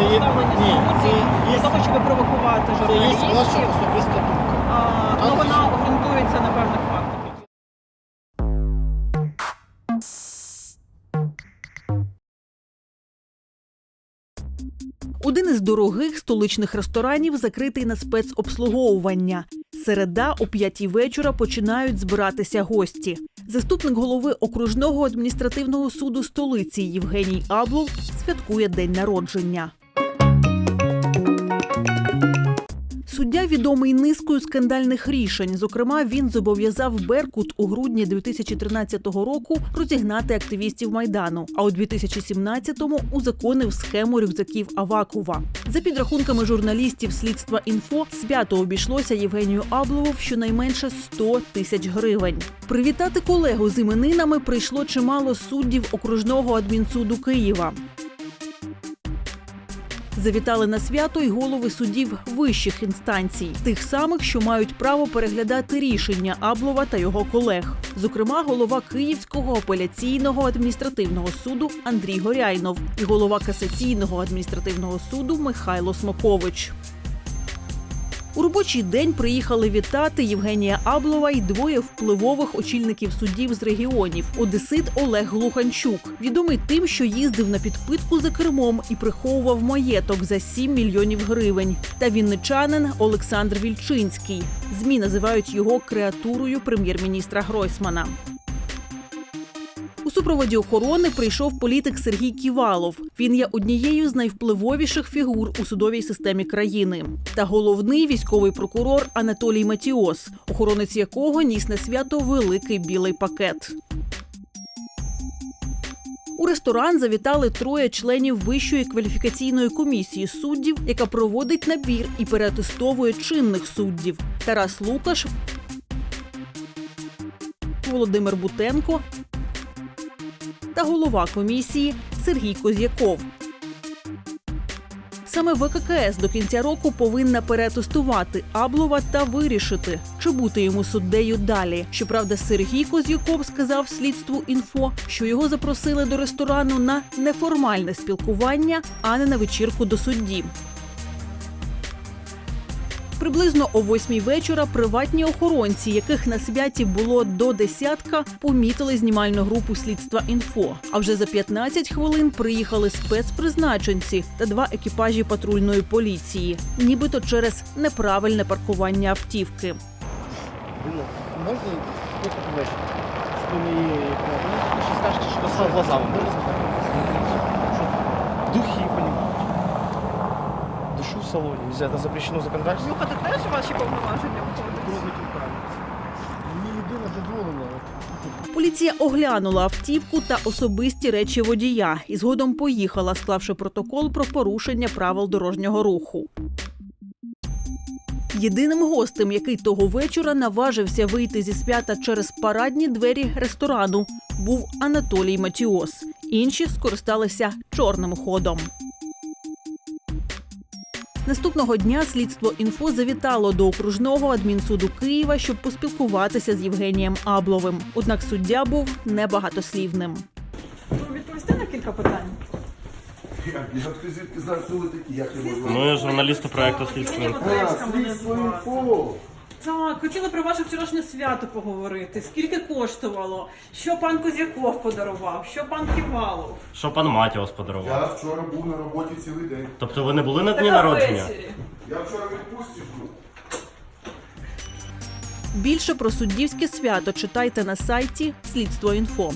Це є- ні, це є- того, щоб провокувати Це є журналістів. ваша особиста думка. А, ну, вона ґрунтується на певних фактах. Один із дорогих столичних ресторанів закритий на спецобслуговування. Середа о п'ятій вечора починають збиратися гості. Заступник голови окружного адміністративного суду столиці Євгеній Аблов святкує день народження. Суддя відомий низкою скандальних рішень. Зокрема, він зобов'язав Беркут у грудні 2013 року розігнати активістів майдану. А у 2017-му узаконив схему рюкзаків Авакова. За підрахунками журналістів слідства інфо, свято обійшлося Євгенію Аблову щонайменше 100 тисяч гривень. Привітати колегу з іменинами прийшло чимало суддів окружного адмінсуду Києва. Завітали на свято й голови судів вищих інстанцій, тих самих, що мають право переглядати рішення Аблова та його колег. Зокрема, голова Київського апеляційного адміністративного суду Андрій Горяйнов і голова касаційного адміністративного суду Михайло Смокович. У робочий день приїхали вітати Євгенія Аблова і двоє впливових очільників судів з регіонів. Одесит Олег Глуханчук, відомий тим, що їздив на підпитку за кермом і приховував маєток за 7 мільйонів гривень. Та вінничанин Олександр Вільчинський. Змі називають його креатурою прем'єр-міністра Гройсмана. Супроводі охорони прийшов політик Сергій Ківалов. Він є однією з найвпливовіших фігур у судовій системі країни. Та головний військовий прокурор Анатолій Матіос, охоронець якого ніс на свято великий білий пакет. У ресторан завітали троє членів Вищої кваліфікаційної комісії суддів, яка проводить набір і переатестовує чинних суддів. Тарас Лукаш, Володимир Бутенко та голова комісії Сергій Козяков. Саме ВККС до кінця року повинна перетестувати Аблова та вирішити, чи бути йому суддею далі. Щоправда, Сергій Козяков сказав слідству інфо, що його запросили до ресторану на неформальне спілкування, а не на вечірку до судді. Приблизно о восьмій вечора приватні охоронці, яких на святі було до десятка, помітили знімальну групу слідства інфо. А вже за 15 хвилин приїхали спецпризначенці та два екіпажі патрульної поліції, нібито через неправильне паркування автівки. Можна просто? Що ми ну, ще. Духи, понимаете. Салоне. Нельзя, это запрещено законодательством. Слухати теж ваші повноваження входять. Мені єдине дозволено. Поліція оглянула автівку та особисті речі водія і згодом поїхала, склавши протокол про порушення правил дорожнього руху. Єдиним гостем, який того вечора наважився вийти зі свята через парадні двері ресторану, був Анатолій Матіос. Інші скористалися чорним ходом. Наступного дня слідство інфо завітало до окружного адмінсуду Києва, щоб поспілкуватися з Євгенієм Абловим. Однак суддя був небагатослівним. Відповісти на кілька питань? Я ти звідки знаю, хто ви такі, як я можу? Ми журналісти проекту «Слідство інфо». Латевська слідство інфо. Так, хотіла про ваше вчорашнє свято поговорити. Скільки коштувало? Що пан Козяков подарував? Що пан Ківалов? Що пан Матіос подарував? Я вчора був на роботі цілий день. Тобто ви не були на дні Така народження? ввечері. Я вчора відпустці був. Більше про суддівське свято читайте на сайті Слідство інфо.